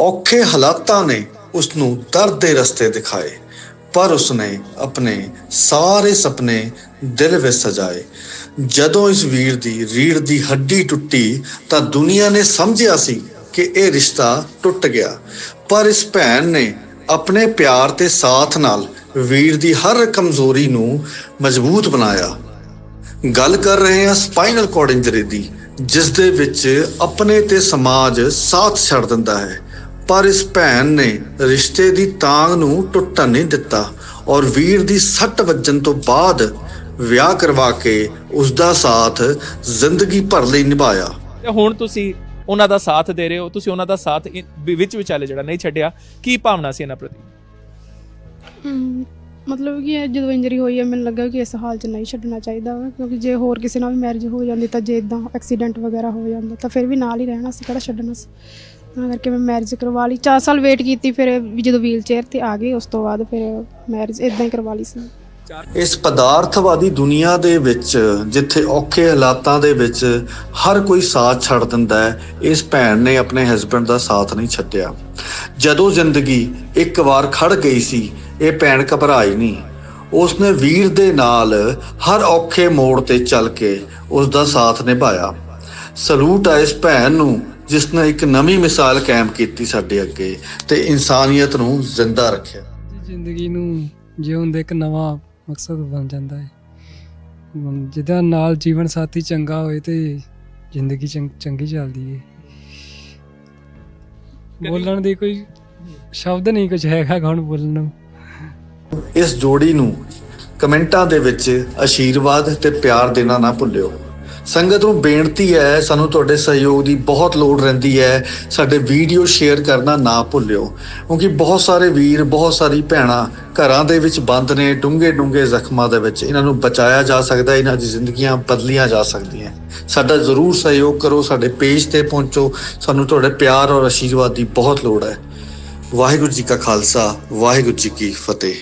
ਔਖੇ ਹਾਲਾਤਾਂ ਨੇ ਉਸ ਨੂੰ ਦਰਦ ਦੇ ਰਸਤੇ ਦਿਖਾਏ, ਪਰ ਉਸਨੇ ਆਪਣੇ ਸਾਰੇ ਸੁਪਨੇ ਦਿਲ ਵਿੱਚ ਸਜਾਏ। ਜਦੋਂ ਇਸ ਵੀਰ ਦੀ ਰੀੜ ਦੀ ਹੱਡੀ ਟੁੱਟੀ ਤਾਂ ਦੁਨੀਆ ਨੇ ਸਮਝਿਆ ਸੀ ਕਿ ਇਹ ਰਿਸ਼ਤਾ ਟੁੱਟ ਗਿਆ, ਪਰ ਇਸ ਭੈਣ ਨੇ ਆਪਣੇ ਪਿਆਰ ਤੇ ਸਾਥ ਨਾਲ ਵੀਰ ਦੀ ਹਰ ਕਮਜ਼ੋਰੀ ਨੂੰ ਮਜ਼ਬੂਤ ਬਣਾਇਆ। ਗੱਲ ਕਰ ਰਹੇ ਹਾਂ ਸਪਾਈਨਲ ਕੋਰਡ ਇੰਜਰੀ ਦੀ ਜਿਸ ਦੇ ਵਿੱਚ ਆਪਣੇ ਤੇ ਸਮਾਜ ਸਾਥ ਛੱਡ ਦਿੰਦਾ ਹੈ। ਪਰ ਇਸ ਭੈਣ ਨੇ ਰਿਸ਼ਤੇ ਦੀ ਤਾਂਗ ਨੂੰ ਟੁੱਟਣ ਨਹੀਂ ਦਿੱਤਾ ਔਰ ਵੀਰ ਦੀ ਸੱਟ ਵੱਜਣ ਤੋਂ ਬਾਅਦ ਵਿਆਹ ਕਰਵਾ ਕੇ ਉਸ ਦਾ ਸਾਥ ਜ਼ਿੰਦਗੀ ਭਰ ਲਈ ਨਿਭਾਇਆ। ਤੇ ਹੁਣ ਤੁਸੀਂ ਉਹਨਾਂ ਦਾ ਸਾਥ ਦੇ ਰਹੇ ਹੋ ਤੁਸੀਂ ਉਹਨਾਂ ਦਾ ਸਾਥ ਇ- ਵਿ- ਵਿੱਚ ਵਿਚਾਲੇ ਜਿਹੜਾ ਨਹੀਂ ਛੱਡਿਆ ਕੀ ਭਾਵਨਾ ਸੀ ਇਹਨਾਂ ਪ੍ਰਤੀ? ਹਮ, ਮਤਲਬ ਕਿ ਇਹ ਜਦੋਂ ਇੰਜਰੀ ਹੋਈ ਹੈ ਮੈਨੂੰ ਲੱਗਾ ਕਿ ਇਸ ਹਾਲ 'ਚ ਨਹੀਂ ਛੱਡਣਾ ਚਾਹੀਦਾ ਵਾ ਕਿਉਂਕਿ ਜੇ ਹੋਰ ਕਿਸੇ ਨਾਲ ਵੀ ਮੈਰਿਜ ਹੋ ਜਾਂਦੀ ਤਾਂ ਜੇ ਇਦਾਂ ਐਕਸੀਡੈਂਟ ਵਗੈਰਾ ਹੋ ਜਾਂਦਾ ਤਾਂ ਫਿਰ ਵੀ ਨਾਲ ਹੀ ਰਹਿਣਾ ਸੀ ਕਿਹੜਾ ਛੱਡਣਾ ਸੀ। ਤਾਂ ਕਰਕੇ ਮੈਂ ਮੈਰਿਜ ਕਰਵਾ ਲਈ। 4 ਸਾਲ ਵੇਟ ਕੀਤੀ, ਫਿਰ ਵੀ ਜਦੋਂ ਵੀਲ ਚੇਅਰ ਤੇ ਆ ਗਏ, ਉਸ ਤੋਂ ਬਾਅਦ ਫਿਰ ਮੈਰਿਜ ਇਦਾਂ ਹੀ ਕਰਵਾ ਲਈ ਸੀ। ਇਸ ਪਦਾਰਥਵਾਦੀ ਦੁਨੀਆ ਦੇ ਵਿੱਚ, ਜਿੱਥੇ ਔਖੇ ਹਾਲਾਤਾਂ ਦੇ ਵਿੱਚ ਹਰ ਕੋਈ ਸਾਥ ਛੱਡ ਦਿੰਦਾ ਹੈ, ਇਸ ਭੈਣ ਨੇ ਆਪਣੇ ਹਸਬੰਡ ਦਾ ਸਾਥ ਨਹੀਂ ਛੱਡਿਆ। ਜਦੋਂ ਜ਼ਿੰਦਗੀ ਇੱਕ ਵਾਰ ਖੜ ਗਈ ਸੀ, ਇਹ ਭੈਣ ਘਬਰਾਈ ਨਹੀਂ। ਉਸਨੇ ਵੀਰ ਦੇ ਨਾਲ ਹਰ ਔਖੇ ਮੋੜ ਤੇ ਚੱਲ ਕੇ ਉਸ ਦਾ ਸਾਥ ਨਿਭਾਇਆ। ਸਲੂਟ ਆ ਇਸ ਭੈਣ ਨੂੰ ਜਿਸ ਨੇ ਇੱਕ ਨਵੀਂ ਮਿਸਾਲ ਕਾਇਮ ਕੀਤੀ ਸਾਡੇ ਅੱਗੇ ਤੇ ਇਨਸਾਨੀਅਤ ਨੂੰ ਜ਼ਿੰਦਾ ਰੱਖਿਆ। ਜ਼ਿੰਦਗੀ ਨੂੰ ਜਿਉਣ ਦਾ ਇੱਕ ਨਵਾਂ ਮਕਸਦ ਬਣ ਜਾਂਦਾ ਹੈ। ਜਿਹਦਾ ਨਾਲ ਜੀਵਨ ਸਾਥੀ ਚੰਗਾ ਹੋਏ ਤੇ ਜ਼ਿੰਦਗੀ ਚੰਗ- ਚੱਲਦੀ ਹੈ। ਬੋਲਣ ਦੀ ਕੋਈ ਸ਼ਬਦ ਨਹੀਂ ਕੁਝ ਹੈਗਾ ਹੁਣ ਬੋਲਣ ਨੂੰ। ਇਸ ਜੋੜੀ ਨੂੰ ਕਮੈਂਟਾਂ ਦੇ ਵਿੱਚ ਆਸ਼ੀਰਵਾਦ ਤੇ ਪਿਆਰ ਦੇਣਾ ਨਾ ਭੁੱਲਿਓ। ਸੰਗਤ ਨੂੰ ਬੇਨਤੀ ਹੈ, ਸਾਨੂੰ ਤੁਹਾਡੇ ਸਹਿਯੋਗ ਦੀ ਬਹੁਤ ਲੋੜ ਰਹਿੰਦੀ ਹੈ, ਸਾਡੇ ਵੀਡੀਓ ਸ਼ੇਅਰ ਕਰਨਾ ਨਾ ਭੁੱਲਿਓ। ਕਿਉਂਕਿ ਬਹੁਤ ਸਾਰੇ ਵੀਰ, ਬਹੁਤ ਸਾਰੀ ਭੈਣਾਂ ਘਰਾਂ ਦੇ ਵਿੱਚ ਬੰਦ ਨੇ ਡੂੰਘੇ ਡੂੰਘੇ ਜ਼ਖਮਾਂ ਦੇ ਵਿੱਚ। ਇਹਨਾਂ ਨੂੰ ਬਚਾਇਆ ਜਾ ਸਕਦਾ, ਇਹਨਾਂ ਦੀ ਜ਼ਿੰਦਗੀਆਂ ਬਦਲੀਆਂ ਜਾ ਸਕਦੀਆਂ। ਸਾਡਾ ਜ਼ਰੂਰ ਸਹਿਯੋਗ ਕਰੋ, ਸਾਡੇ ਪੇਜ ਤੇ ਪਹੁੰਚੋ। ਸਾਨੂੰ ਤੁਹਾਡੇ ਪਿਆਰ ਔਰ ਆਸ਼ੀਰਵਾਦ ਦੀ ਬਹੁਤ ਲੋੜ ਹੈ। ਵਾਹਿਗੁਰੂ ਜੀ ਕਾ ਖਾਲਸਾ, ਵਾਹਿਗੁਰੂ ਜੀ ਕੀ ਫਤਿਹ।